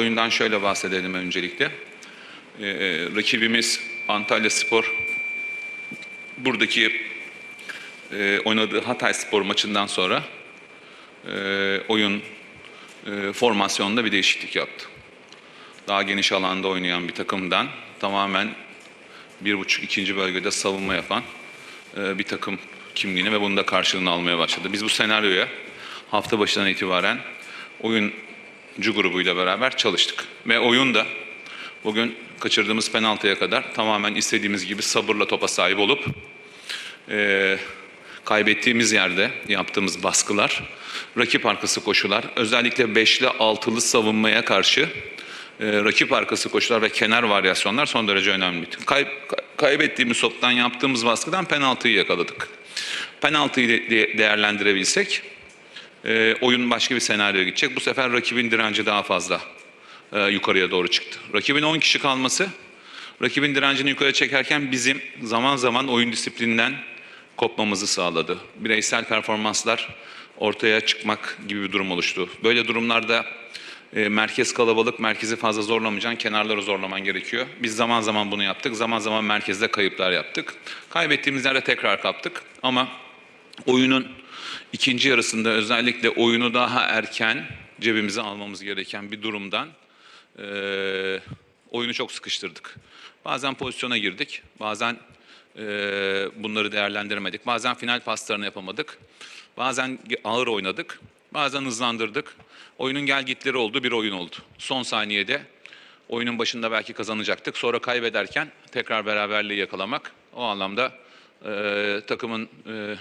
oyundan şöyle bahsedelim öncelikle. Ee, rakibimiz Antalya Spor buradaki e, oynadığı Hatay Spor maçından sonra e, oyun e, formasyonunda bir değişiklik yaptı. Daha geniş alanda oynayan bir takımdan tamamen bir buçuk ikinci bölgede savunma yapan e, bir takım kimliğini ve bunun da karşılığını almaya başladı. Biz bu senaryoya hafta başından itibaren oyuncu grubuyla beraber çalıştık. Ve oyun da bugün kaçırdığımız penaltıya kadar tamamen istediğimiz gibi sabırla topa sahip olup e, kaybettiğimiz yerde yaptığımız baskılar, rakip arkası koşular, özellikle beşli altılı savunmaya karşı e, rakip arkası koşular ve kenar varyasyonlar son derece önemli. Kay, kaybettiğimiz toptan yaptığımız baskıdan penaltıyı yakaladık. Penaltıyı de, de- değerlendirebilsek e, oyun başka bir senaryoya gidecek. Bu sefer rakibin direnci daha fazla e, yukarıya doğru çıktı. Rakibin 10 kişi kalması, rakibin direncini yukarı çekerken bizim zaman zaman oyun disiplininden kopmamızı sağladı. Bireysel performanslar ortaya çıkmak gibi bir durum oluştu. Böyle durumlarda e, merkez kalabalık, merkezi fazla zorlamayacaksın, kenarları zorlaman gerekiyor. Biz zaman zaman bunu yaptık, zaman zaman merkezde kayıplar yaptık. Kaybettiğimiz yerde tekrar kaptık ama oyunun ikinci yarısında özellikle oyunu daha erken cebimize almamız gereken bir durumdan eee, oyunu çok sıkıştırdık. Bazen pozisyona girdik, bazen eee, bunları değerlendiremedik, bazen final paslarını yapamadık, bazen ağır oynadık, bazen hızlandırdık. Oyunun gel gitleri oldu, bir oyun oldu. Son saniyede oyunun başında belki kazanacaktık, sonra kaybederken tekrar beraberliği yakalamak o anlamda eee, takımın eee,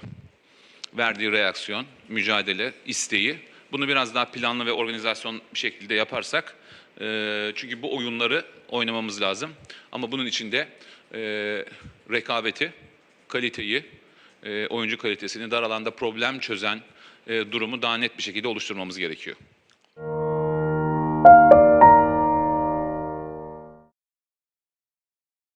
verdiği reaksiyon, mücadele, isteği. Bunu biraz daha planlı ve organizasyon bir şekilde yaparsak, e, çünkü bu oyunları oynamamız lazım. Ama bunun için de e, rekabeti, kaliteyi, e, oyuncu kalitesini dar alanda problem çözen e, durumu daha net bir şekilde oluşturmamız gerekiyor.